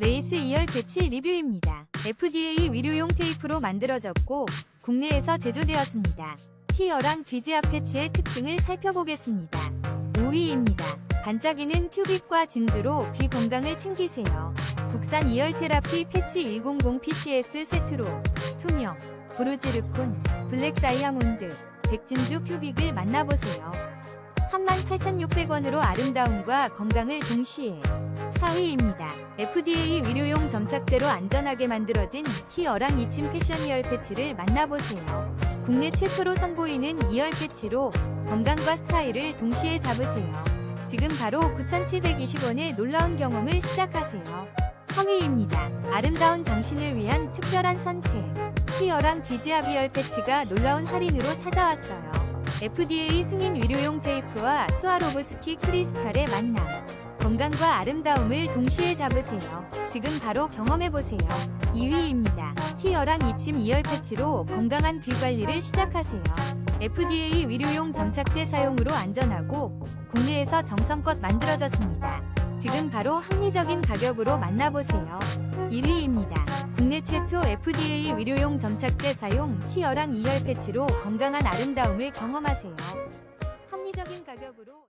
레이스 2열 패치 리뷰입니다. FDA 위료용 테이프로 만들어졌고 국내에서 제조되었습니다. 티어랑 귀지압 패치의 특징을 살펴보겠습니다. 5위입니다. 반짝이는 큐빅과 진주로 귀 건강을 챙기세요. 국산 2열 테라피 패치 100 PCS 세트로 투명, 브루지르콘, 블랙 다이아몬드, 백진주 큐빅을 만나보세요. 38,600원으로 아름다움과 건강을 동시에 4위입니다. FDA 위료용 점착제로 안전하게 만들어진 티어랑 이침 패션 이열 패치를 만나보세요. 국내 최초로 선보이는 2열 패치로 건강과 스타일을 동시에 잡으세요. 지금 바로 9,720원의 놀라운 경험을 시작하세요. 3위입니다. 아름다운 당신을 위한 특별한 선택. 티어랑 귀지압 이열 패치가 놀라운 할인으로 찾아왔어요. FDA 승인 위료용 테이프와 스와로브스키 크리스탈의 만남. 건강과 아름다움을 동시에 잡으세요. 지금 바로 경험해보세요. 2위입니다. 티어랑 이침 2열 패치로 건강한 귀 관리를 시작하세요. FDA 위료용 점착제 사용으로 안전하고 국내에서 정성껏 만들어졌습니다. 지금 바로 합리적인 가격으로 만나보세요. 1위입니다. 국내 최초 FDA 위료용 점착제 사용 티어랑 2열 패치로 건강한 아름다움을 경험하세요. 합리적인 가격으로